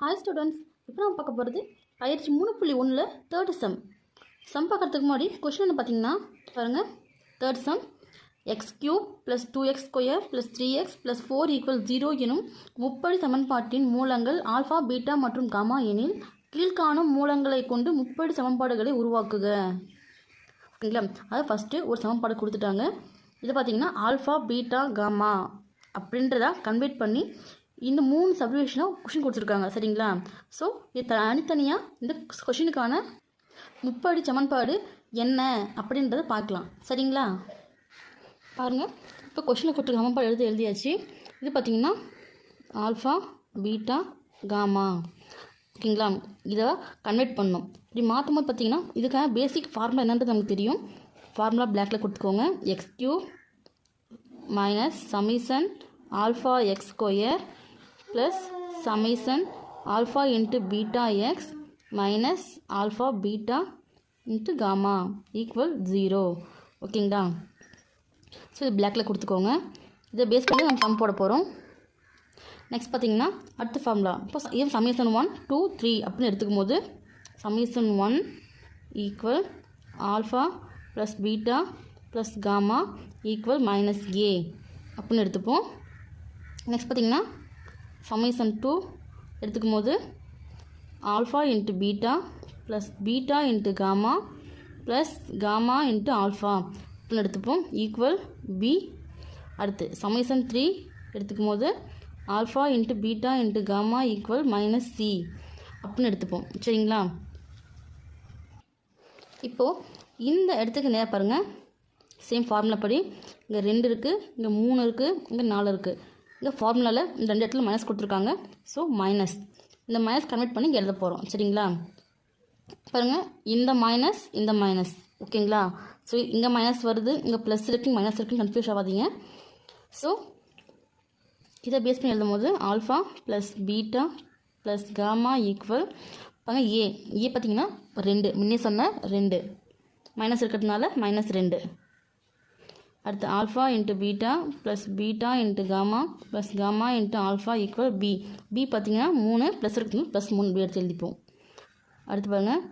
Hi students இப்போ நம்ம பார்க்க போகிறது பயிற்சி மூணு புள்ளி ஒன்றில் தேர்ட் சம் சம் பார்க்கறதுக்கு முன்னாடி கொஷின் பார்த்தீங்கன்னா பாருங்கள் third sum x cube plus two x square plus three x plus four equal zero எனும் முப்படி சமன்பாட்டின் மூலங்கள் ஆல்ஃபா பீட்டா மற்றும் கமா எனில் கீழ்காணும் மூலங்களை கொண்டு முப்படி சமன்பாடுகளை உருவாக்குக. ஓகேங்களா அது ஃபஸ்ட்டு ஒரு சமன்பாடு கொடுத்துட்டாங்க. இது பார்த்தீங்கன்னா ஆல்ஃபா பீட்டா காமா அப்படின்றத கன்வெர்ட் பண்ணி இந்த மூணு சப்ரிவேஷனாக கொஷின் கொடுத்துருக்காங்க சரிங்களா? ஸோ இது தனித்தனியாக இந்த கொஷினுக்கான முப்படி சமன்பாடு என்ன அப்படின்றத பார்க்கலாம் சரிங்களா? பாருங்கள் இப்போ கொஷினில் கொடுத்துருக்க சமன்பாடு எழுதி எழுதியாச்சு. இது பார்த்தீங்கன்னா ஆல்ஃபா பீட்டா காமா ஓகேங்களா? இதை கன்வெர்ட் பண்ணணும் இப்படி மாற்றும் போது பார்த்தீங்கன்னா இதுக்கான பேசிக் ஃபார்முலா என்னன்றது நமக்கு தெரியும். ஃபார்முலா பிளாக்ல கொடுத்துக்கோங்க. X cube minus summation alpha x square plus summation alpha into beta x minus alpha beta into gamma equal zero ஓகேங்களா ஸோ இது பிளாக்ல கொடுத்துக்கோங்க. இதை பேஸ் பண்ணி நம்ம சம் போட போகிறோம் நெக்ஸ்ட் பார்த்தீங்கன்னா அடுத்த ஃபார்முலா இப்போ இது சமீசன் ஒன் டூ த்ரீ அப்படின்னு எடுத்துக்கும் போது summation one equal alpha plus beta plus gamma equal minus a அப்படின்னு எடுத்துப்போம். நெக்ஸ்ட் பார்த்தீங்கன்னா சமீசன் டூ எடுத்துக்கும் போது alpha into beta plus beta into gamma plus gamma into alpha. அப்படின்னு எடுத்துப்போம். ஈக்குவல் பி அடுத்து சமேசன் த்ரீ எடுத்துக்கும் போது alpha into beta into gamma equal minus c அப்படின்னு எடுத்துப்போம். சரிங்களா? இப்போது இந்த இடத்துக்கு நேரம் பாருங்கள் சேம் ஃபார்முலா படி. இங்கே ரெண்டு இருக்குது இங்கே மூணு இருக்குது இங்கே நாலு இருக்குது இந்த ஃபார்முலாவில் இந்த ரெண்டு இடத்துல மைனஸ் கொடுத்துருக்காங்க. ஸோ மைனஸ் இந்த மைனஸ் கன்வெர்ட் பண்ணி இங்கே எழுத போகிறோம் சரிங்களா? பாருங்கள் இந்த மைனஸ் இந்த மைனஸ் ஓகேங்களா ஸோ இங்கே மைனஸ் வருது இங்கே ப்ளஸ் இருக்குது மைனஸ் இருக்குன்னு கன்ஃபியூஸ் ஆகாதீங்க. ஸோ இதை பேஸ் பண்ணி எழுதும் போது alpha plus beta plus gamma equal பாருங்க ஏ ஏ பார்த்தீங்கன்னா ரெண்டு. முன்னே சொன்ன ரெண்டு. மைனஸ் இருக்கிறதுனால மைனஸ் ரெண்டு. அடுத்து alpha into beta plus beta into gamma plus gamma into alpha equal b b பார்த்திங்கன்னா மூணு ப்ளஸ் இருக்குது ப்ளஸ் மூணு. பி எடுத்து எழுதிப்போம். அடுத்து பாருங்கள்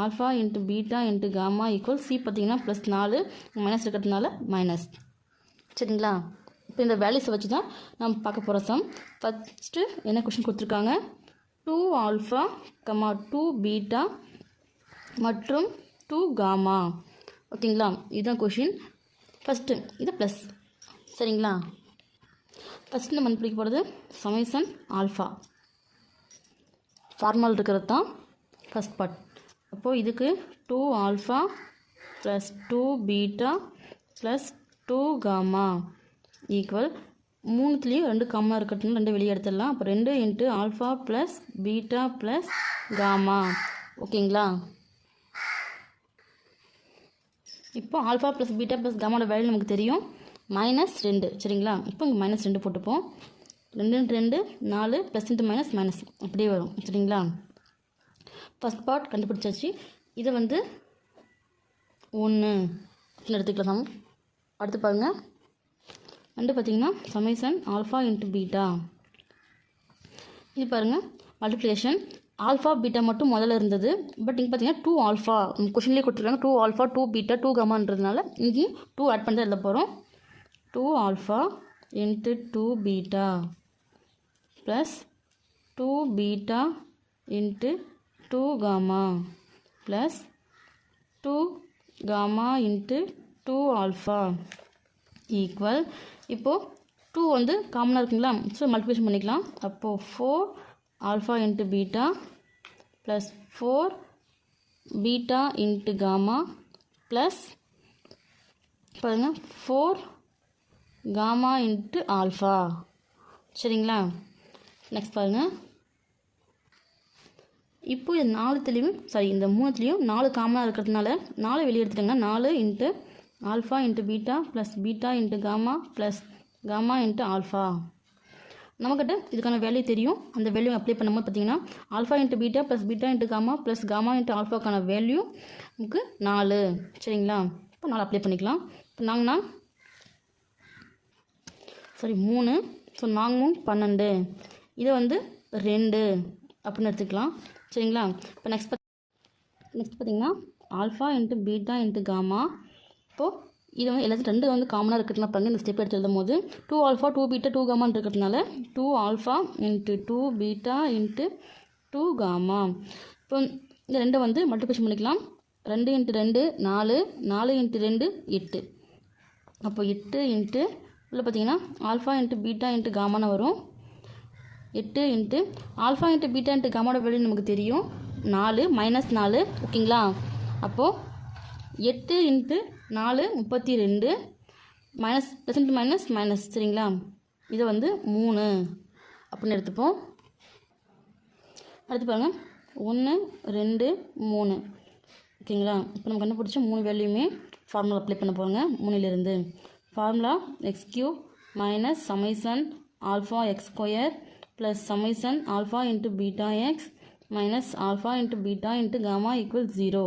alpha into beta into gamma equal c பார்த்தீங்கன்னா ப்ளஸ் நாலு மைனஸ் இருக்கிறதுனால மைனஸ் சரிங்களா? இப்போ இந்த வேல்யூஸை வச்சு தான் நம்ம பார்க்க போகிற சம் ஃபஸ்ட்டு என்ன கொஷின் கொடுத்துருக்காங்க? Two alpha comma two beta மற்றும் டூ காமா. ஓகேங்களா? இதுதான் கொஷின் ஃபஸ்ட்டு இது ப்ளஸ் சரிங்களா? ஃபஸ்ட்டு நம்ம பிடிக்க போகிறது சமேசன் ஆல்ஃபா ஃபார்மல் இருக்கிறது தான் ஃபஸ்ட் பார்ட் அப்போது இதுக்கு two alpha plus two beta plus two gamma equal மூணுத்துலேயும் ரெண்டு காமா இருக்கட்டும் ரெண்டு வெளியே எடுத்துடலாம். அப்போ ரெண்டு into alpha plus beta plus gamma ஓகேங்களா இப்போ ஆல்ஃபா ப்ளஸ் பீட்டா ப்ளஸ் காமாவோட வேல்யூ நமக்கு தெரியும். மைனஸ் ரெண்டு சரிங்களா? இப்போ இங்கே மைனஸ் ரெண்டு போட்டுப்போம். ரெண்டு ரெண்டு நாலு ப்ளஸ் இன்ட்டு மைனஸ் மைனஸ் அப்படியே வரும் சரிங்களா? ஃபஸ்ட் பார்ட் கண்டுபிடிச்சாச்சு. இதை வந்து ஒன்று அப்படின்னு எடுத்துக்கலாம். அடுத்து பாருங்கள் ரெண்டு பார்த்தீங்கன்னா சமேசன் ஆல்ஃபா இன்ட்டு பீட்டா இது பாருங்கள் மல்டிப்ளிகேஷன் ஆல்ஃபா பீட்டா மட்டும் முதல்ல இருந்தது. பட் இங்கே பார்த்தீங்கன்னா டூ ஆல்ஃபா கொஷின்லேயே கொடுத்துருக்காங்க. Two alpha two beta two கமான்றதுனால இங்கேயும் டூ ஆட் பண்ணி தான் எழுத போகிறோம் two alpha into two beta plus two beta into two gamma plus two gamma into two alpha equal இப்போது டூ வந்து காமனாக இருக்குங்களா? ஸோ மல்டிப்ளிகேஷன் பண்ணிக்கலாம். அப்போது four alpha into beta plus four beta into gamma plus பாருங்கள் four gamma into alpha. சரிங்களா? Next பாருங்கள் இப்போ இந்த நாலுத்துலேயும் சாரி இந்த மூணுத்துலேயும் நாலு காமனாக இருக்கிறதுனால நாலு வெளியே எடுத்துட்டேங்க. நாலு into alpha into beta plus beta into gamma plus gamma into alpha. நம்மக்கிட்ட இதுக்கான வேல்யூ தெரியும். அந்த வேல்யூ அப்ளை பண்ணும்போது பார்த்தீங்கன்னா alpha into beta plus beta into gamma plus gamma into ஆல்ஃபாக்கான value நமக்கு நாலு. சரிங்களா? இப்போ நாலு அப்ளை பண்ணிக்கலாம். இப்போ நாங்கன்னா சாரி மூணு. ஸோ நாங்களும் பன்னெண்டு. இதை வந்து ரெண்டு அப்படின்னு எடுத்துக்கலாம். சரிங்களா? இப்போ நெக்ஸ்ட் நெக்ஸ்ட் பார்த்தீங்கன்னா alpha into beta into gamma இப்போது இது வந்து எல்லாத்தையும் ரெண்டு வந்து காமனாக இருக்கிறதுனால பாருங்கள் இந்த ஸ்டெப் எடுத்து எழுதும் போது two alpha two beta two காமான்னு இருக்கிறதுனால two alpha into two beta into two gamma இப்போ இந்த ரெண்டை வந்து மல்டிபிளேஷன் பண்ணிக்கலாம். ரெண்டு இன்ட்டு ரெண்டு நாலு நாலு இன்ட்டு ரெண்டு எட்டு. அப்போ எட்டு இன்ட்டு உள்ள பார்த்தீங்கன்னா ஆல்ஃபா இன்ட்டு பீட்டா இன்ட்டு காமான்னு வரும். எட்டு into alpha into beta into காமாவோட வெளியே நமக்கு தெரியும். நாலு மைனஸ் நாலு ஓகேங்களா அப்போது எட்டு இன்ட்டு நாலு முப்பத்தி ரெண்டு மைனஸ் ப்ளஸ் மைனஸ் மைனஸ் சரிங்களா? இதை வந்து மூணு. அப்படின்னு எடுத்துப்போம். அடுத்து பாருங்கள் ஒன்று ரெண்டு மூணு. ஓகேங்களா? இப்போ நம்ம கண்டுபிடிச்ச மூணு வேல்யூமே ஃபார்முலா அப்ளை பண்ண போகிறோங்க மூணிலிருந்து. Formula x cube minus summation alpha x square plus summation alpha into beta x minus alpha into beta into gamma equal zero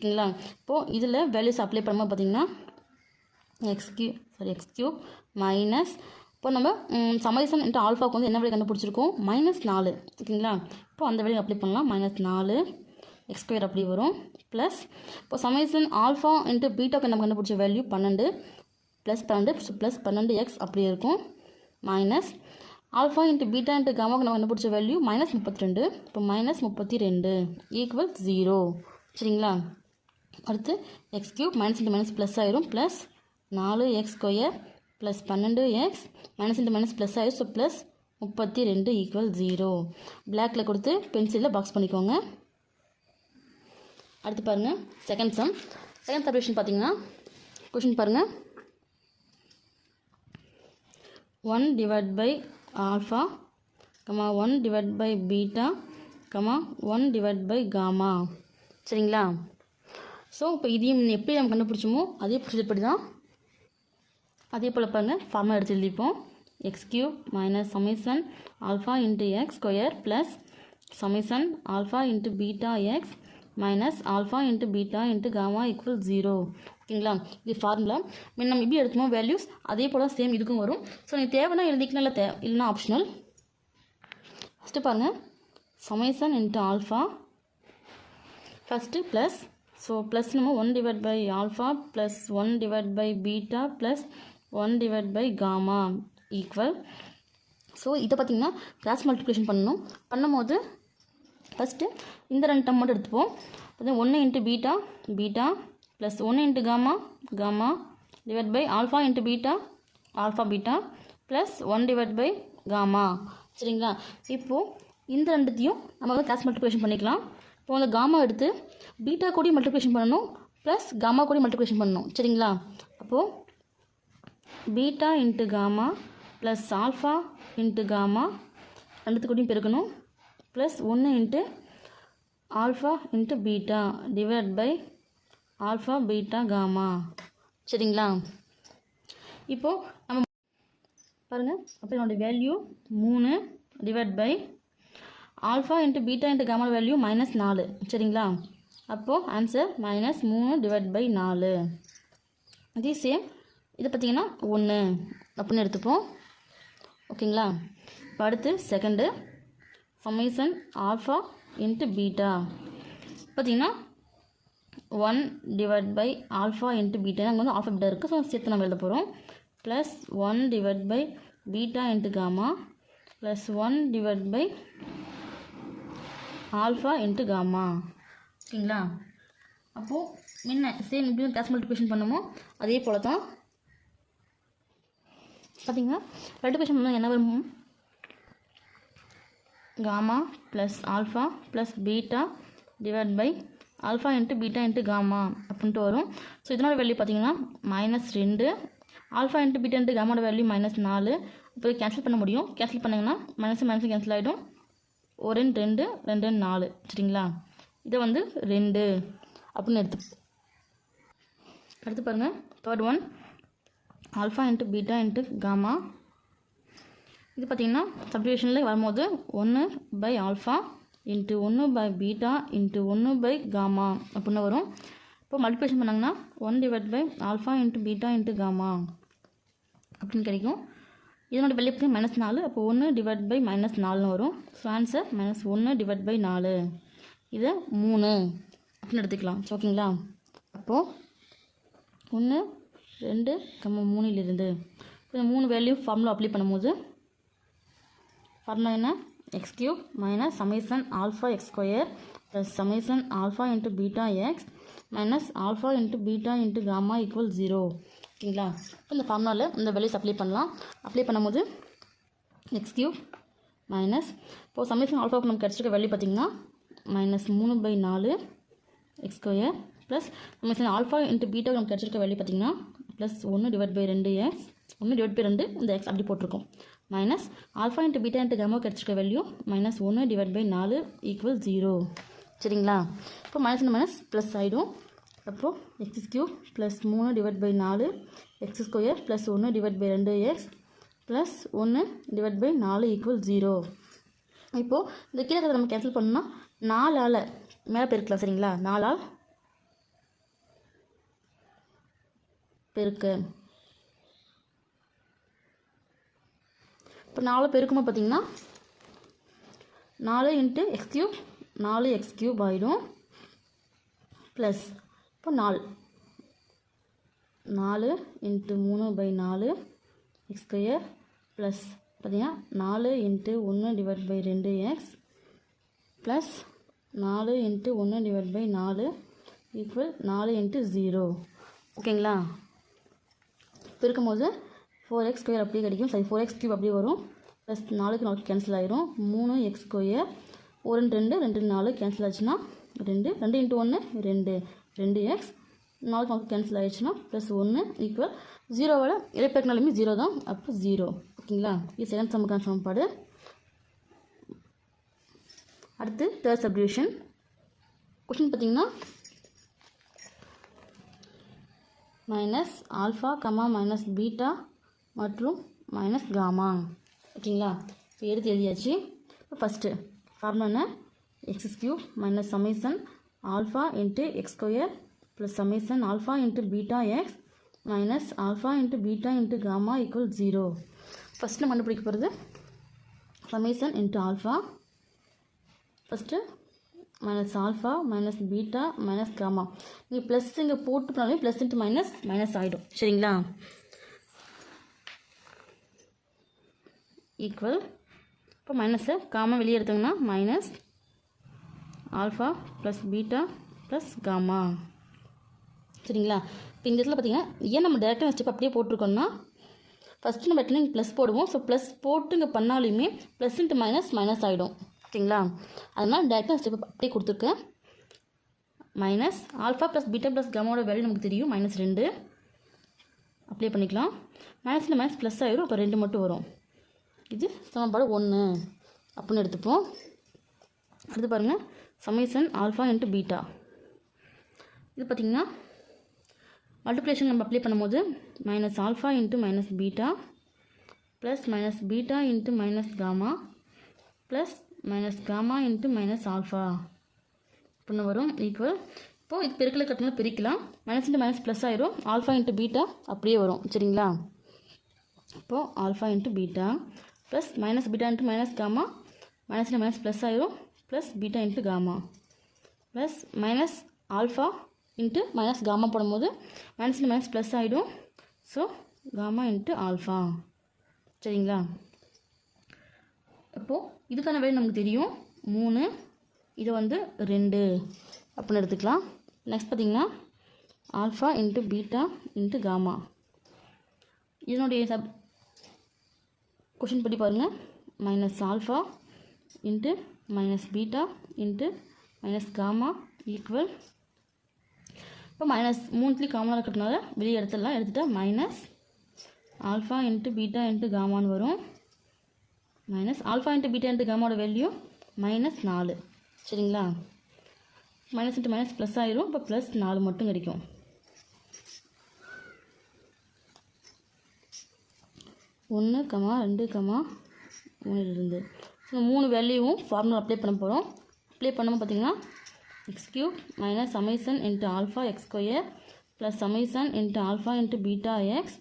ஓகேங்களா இப்போது இதில் வேல்யூஸ் அப்ளை பண்ணும்போது பார்த்தீங்கன்னா x q sorry x cube minus இப்போ நம்ம சமைசன் into ஆல்ஃபாவுக்கு வந்து என்ன வேலை கண்டுபிடிச்சிருக்கோம்? மைனஸ் நாலு ஓகேங்களா இப்போ அந்த வேல்யூ அப்ளை பண்ணலாம். மைனஸ் நாலு எக்ஸ் ஸ்கொயர் அப்படி வரும். ப்ளஸ் இப்போ சமைசன் ஆல்ஃபா இன்ட்டு பீட்டாக்கு நம்ம கண்டுபிடிச்ச வேல்யூ பன்னெண்டு ப்ளஸ் பன்னெண்டு ப்ளஸ் பன்னெண்டு எக்ஸ் அப்படி இருக்கும். Minus alpha into beta into காமாக்கு நம்ம கண்டுபிடிச்ச வேல்யூ மைனஸ் முப்பத்தி ரெண்டு இப்போ மைனஸ் முப்பத்தி ரெண்டு ஈக்குவல் ஜீரோ சரிங்களா? அடுத்து x cube minus into minus plus ஆயிரும். ப்ளஸ் நாலு எக்ஸ் ஸ்கொயர் ப்ளஸ் பன்னெண்டு x minus into minus plus ஆயிரும். ஸோ ப்ளஸ் முப்பத்தி ரெண்டு ஈக்குவல் ஜீரோ பிளாக்கில் கொடுத்து பென்சிலில் பாக்ஸ் பண்ணிக்கோங்க. அடுத்து பாருங்கள் செகண்ட் சம் செகண்ட் சப்டிவிஷன் பார்த்தீங்கன்னா கொஷின் பாருங்கள் one divide by alpha comma one divide by beta comma one divide by gamma சரிங்களா? ஸோ இப்போ இதையும் எப்படி நம்ம கண்டுபிடிச்சோமோ அதே ப்ரொசீஜர் தான் அதே போல் பாருங்கள் ஃபார்மை எடுத்து எழுதிப்போம். X cube minus summation alpha into x square plus summation alpha into beta x minus alpha into beta into gamma equal zero ஓகேங்களா? இது ஃபார்முலா மீன் நம்ம இப்படி எடுத்தோமோ வேல்யூஸ் அதே போல் சேம் இதுக்கும் வரும். ஸோ நீ தேவைன்னா எழுதிக்கலாம் இல்லை தே இல்லைனா ஆப்ஷனல் ஃபஸ்ட்டு பாருங்கள் summation into alpha first plus so plus நம்ம one divide by alpha plus one divide by beta plus one divide by gamma equal so இதை பார்த்திங்கன்னா கிராஸ் மல்டிப்ளிகேஷன் பண்ணணும். பண்ணும்போது ஃபஸ்ட்டு இந்த ரெண்டு டம் மட்டும் எடுத்துப்போம். பார்த்தீங்கன்னா ஒன்று இன்ட்டு பீட்டா பீட்டா ப்ளஸ் ஒன்று into gamma gamma divide by alpha into beta alpha beta plus one divide by gamma சரிங்களா? இப்போது இந்த ரெண்டுத்தையும் நம்ம வந்து கிராஸ் மல்டிப்ளிகேஷன் பண்ணிக்கலாம். இப்போ அந்த காமா எடுத்து பீட்டா கூடி மல்டிப்ளிகேஷன் பண்ணணும் ப்ளஸ் காமா கூடி மல்டிப்ளிகேஷன் பண்ணணும். சரிங்களா? அப்போது beta into gamma plus alpha into gamma ரெண்டுத்து கூடியும் பெருக்கணும். ப்ளஸ் ஒன்று into alpha into beta divide by alpha beta gamma. சரிங்களா? இப்போது நம்ம பாருங்கள் அப்போ என்னோட வேல்யூ மூணு divide by alpha into beta into gamma value minus நாலு. சரிங்களா? அப்போது ஆன்சர் மைனஸ் மூணு டிவைட் பை நாலு. இதே சேம் இது பார்த்தீங்கன்னா ஒன்று அப்படின்னு எடுத்துப்போம். ஓகேங்களா? இப்போ அடுத்து second summation alpha into beta. பார்த்தீங்கன்னா one divide by alpha into beta. அங்கே வந்து ஆல்ஃபா பீட்டா இருக்குது ஸோ சேர்த்து நம்ம எழுத போகிறோம் plus one divide by beta into gamma plus one divide by alpha into gamma. ஓகேங்களா? அப்போது முன்ன சேம் இப்படி கிளாஸ் மல்டிபிகேஷன் பண்ணுமோ அதே போல் தான் பார்த்தீங்கன்னா மல்டிபிகேஷன் பண்ணால் என்ன வரும்? Gamma plus alpha plus beta divide by alpha into beta into gamma அப்படின்ட்டு வரும். ஸோ இதனோட வேல்யூ பார்த்தீங்கன்னா மைனஸ் ரெண்டு. ஆல்ஃபா இன்ட்டு பீட்டா இன்ட்டு காமோட வேல்யூ மைனஸ் நாலு. இப்போ கேன்சல் பண்ண முடியும். கேன்சல் பண்ணிங்கன்னா மைனஸ் மைனஸ் கேன்சல் ஆகிடும் ஒரு ரெண்டு ரெண்டு ரெண்டு நாலு. சரிங்களா? இதை வந்து ரெண்டு அப்படின்னு எடுத்து அடுத்து பாருங்கள் third one alpha into beta into gamma இது பார்த்திங்கன்னா சப்டிவிஷனில் வரும்போது ஒன்று பை ஆல்ஃபா இன்ட்டு ஒன்று பை பீட்டா இன்ட்டு ஒன்று பை காமா அப்படின்னு வரும். இப்போ மல்டிப்ளிகேஷன் பண்ணாங்கன்னா one divide by alpha into beta into gamma அப்படின்னு கிடைக்கும். இதனோட வெளியே மைனஸ் நாலு அப்போ ஒன்று டிவைட் பை மைனஸ் நாலுன்னு வரும். ஸோ ஆன்சர் மைனஸ் ஒன்று டிவைட் பை நாலு. இதை மூணு. அப்படின்னு எடுத்துக்கலாம். ஓகேங்களா அப்போது ஒன்று ரெண்டு கம்ம மூணுலேருந்து. இந்த மூணு வேல்யூ ஃபார்முலா அப்ளை பண்ணும்போது ஃபார்முலா என்ன? X cube minus summation alpha x square plus summation alpha into beta x minus alpha into beta into gamma equal zero ஓகேங்களா? இப்போ இந்த ஃபார்முலாவில் இந்த வேல்யூஸ் அப்ளை பண்ணலாம். அப்ளை பண்ணும்போது எக்ஸ் கியூப் மைனஸ் இப்போது சமேசன் ஆல்ஃபாவுக்கு நமக்கு கிடச்சிருக்க வேல்யூ பார்த்திங்கன்னா மைனஸ் மூணு பை நாலு x square plus summation alpha into பீட்டாவுக்கு நமக்கு கிடச்சிருக்க வேல்யூ பார்த்திங்கன்னா ப்ளஸ் ஒன்று டிவைட் பை ரெண்டு எக்ஸ் ஒன்று டிவைட் பை ரெண்டு இந்த எக்ஸ் அப்படி போட்டிருக்கோம். Minus alpha into beta into gamma கிடச்சிருக்க value minus ஒன்று டிவைட் பை நாலு ஈக்குவல் ஜீரோ சரிங்களா? இப்போ மைனஸ் மைனஸ் ப்ளஸ் ஆகிடும் அப்போது எக்ஸ் கியூப் ப்ளஸ் மூணு டிவைட் பை நாலு எக்ஸ் ஸ்கொயர் ப்ளஸ் ஒன்று டிவைட் பை ரெண்டு எக்ஸ் ப்ளஸ் ஒன்று டிவைட் பை நாலு ஈக்குவல் ஜீரோ இப்போது இந்த கீழே நம்ம கேன்சல் பண்ணோம்னா நாலால் மேலே பெருக்கலாம் சரிங்களா? நாலால் பெருக்கு. இப்போ நாலு பெருக்குமா பார்த்தீங்கன்னா நாலு இன்ட்டு எக்ஸ் கியூப் நாலு எக்ஸ் கியூப் ஆகிடும் ப்ளஸ் இப்போ நாலு. நாலு இன்ட்டு மூணு பை நாலு எக்ஸ் ஸ்கொயர் ப்ளஸ் பார்த்தீங்கன்னா நாலு இன்ட்டு ஒன்று டிவைட் பை ரெண்டு எக்ஸ் ப்ளஸ் நாலு இன்ட்டு ஒன்று டிவைட் பை நாலு ஈக்குவல் நாலு இன்ட்டு ஜீரோ ஓகேங்களா பெருக்கும் போது ஃபோர் எக்ஸ் ஸ்கொயர் அப்படியே கிடைக்கும். சரி ஃபோர் எக்ஸ் கியூப் அப்படியே வரும். ப்ளஸ் நாலுக்கு நாலு கேன்சல் ஆயிரும். மூணு எக்ஸ் ஸ்கொயர் ஒரு ரெண்டு ரெண்டு நாலு கேன்சல் ஆச்சுன்னா ரெண்டு ரெண்டு இன்ட்டு ஒன்று ரெண்டு. ரெண்டு எக்ஸ் நாலுக்கு நாலு கேன்சல் ஆகிடுச்சுன்னா ப்ளஸ் ஒன்று ஈக்குவல் ஜீரோவோட இடைப்பெருக்கினாலுமே ஜீரோ தான். அப்போ ஜீரோ ஓகேங்களா? இது செகண்ட் சமக்கான சமன்பாடு அடுத்து தேர்ட் சப்டிவிஷன் கொஷின் பார்த்தீங்கன்னா minus alpha comma minus beta மற்றும் மைனஸ் காமா ஓகேங்களா? இப்போ எடுத்து எழுதியாச்சு. இப்போ ஃபஸ்ட்டு ஃபார்முலா என்ன? X cube minus summation alpha into x square plus summation alpha into beta x minus alpha into beta into gamma equal zero first நம்ம கண்டுபிடிக்க போகிறது summation into alpha. First minus alpha minus beta minus gamma. நீங்கள் plus இங்கே போட்டு பண்ணாலே plus into minus minus ஆகிடும் சரிங்களா? Equal இப்போ மைனஸை காமா வெளியே எடுத்தோங்கன்னா minus alpha plus beta plus gamma. சரிங்களா? இப்போ இந்த இடத்துல பார்த்தீங்கன்னா ஏன் நம்ம டேரெக்டாக ஸ்டெப் அப்படியே போட்டிருக்கோம்னா ஃபஸ்ட்டு நம்ம எத்தனை ப்ளஸ் போடுவோம். ஸோ ப்ளஸ் போட்டு இங்கே பண்ணாலுமே ப்ளஸ் இன்ட்டு மைனஸ் மைனஸ் ஆகிடும் ஓகேங்களா அதனால் டேரெக்டாக ஸ்டெப் அப்படியே கொடுத்துருக்கேன். Minus alpha plus beta plus காமாவோட value நமக்கு தெரியும். மைனஸ் ரெண்டு. அப்ளை பண்ணிக்கலாம். மைனஸில் மைனஸ் ப்ளஸ் ஆகிடும் அப்போ ரெண்டு மட்டும் வரும். இது சமன்பாடு ஒன்று அப்படின்னு எடுத்துப்போம். அடுத்து பாருங்கள் சமேசன் ஆல்ஃபா இன்ட்டு பீட்டா இது பார்த்திங்கன்னா மல்டிப்ளேஷன் நம்ம அப்ளை பண்ணும்போது minus alpha into minus beta plus minus beta into minus gamma plus minus gamma into minus alpha அப்படின்னு வரும். ஈக்குவல் இப்போது இது பெருக்கல கட்டினா பிரிக்கலாம். மைனஸ் இன்ட்டு மைனஸ் ப்ளஸ் ஆயிரும். ஆல்ஃபா இன்ட்டு பீட்டா அப்படியே வரும். சரிங்களா? இப்போது alpha into beta plus minus beta into minus gamma minus minus plus ஆயிரும். Plus beta into gamma plus minus alpha into minus gamma போடும்போது மைனஸில் மைனஸ் ப்ளஸ் ஆகிடும் so gamma into alpha சரிங்களா? அப்போது இதுக்கான வேலை நமக்கு தெரியும். மூணு இதை வந்து ரெண்டு. அப்படின்னு எடுத்துக்கலாம். நெக்ஸ்ட் பார்த்திங்கன்னா alpha into beta into gamma இதனுடைய சப் கொஷின் படி பாருங்கள் minus alpha into minus beta into minus gamma equal இப்போ மைனஸ் மூணுத்துலேயும் காமனாக இருக்கிறதுனால வெளியே எடுத்துடலாம். எடுத்துட்டா minus alpha into beta into காமான்னு வரும். Minus alpha into beta into காமாவோட value minus நாலு. சரிங்களா? மைனஸ் இன்ட்டு மைனஸ் ப்ளஸ் ஆயிரும். இப்போ ப்ளஸ் நாலு மட்டும் கிடைக்கும். ஒன்று கமா ரெண்டு கமா மூணுலேருந்து இந்த மூணு வேல்யூவும் ஃபார்முலா அப்ளை பண்ண போகிறோம் அப்ளை பண்ணும்போது பார்த்தீங்கன்னா x cube minus summation into alpha x square plus summation into alpha into beta x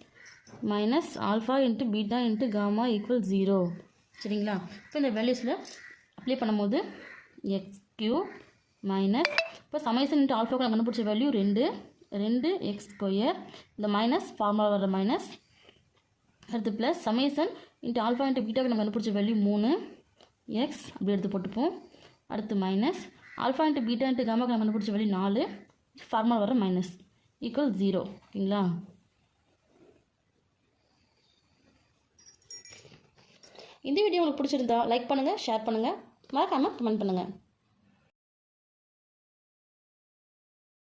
minus alpha into beta into gamma equal zero சரிங்களா? இப்போ இந்த வேல்யூஸில் அப்ளை பண்ணும்போது எக்ஸ் கியூ மைனஸ் இப்போ சமேசன் இன்ட்டு ஆல்ஃபாவுக்கு நம்ம கண்டுபிடிச்ச வேல்யூ ரெண்டு. ரெண்டு எக்ஸ் ஸ்கொயர் இந்த மைனஸ் ஃபார்முலா வர மைனஸ் அடுத்து plus summation into alpha into பீட்டாவுக்கு நம்ம கண்டுபிடிச்ச வேல்யூ மூணு. எக்ஸ் அப்படி எடுத்து போட்டுப்போம். அடுத்து minus alpha into beta into காமாக்கு நம்ம கண்டுபிடிச்ச வழி நாலு. ஃபார்முலா வர மைனஸ் ஈக்குவல் ஜீரோ ஓகேங்களா? இந்த வீடியோ உங்களுக்கு பிடிச்சிருந்தா லைக் பண்ணுங்கள் ஷேர் பண்ணுங்கள் மறக்காமல் கமெண்ட் பண்ணுங்கள்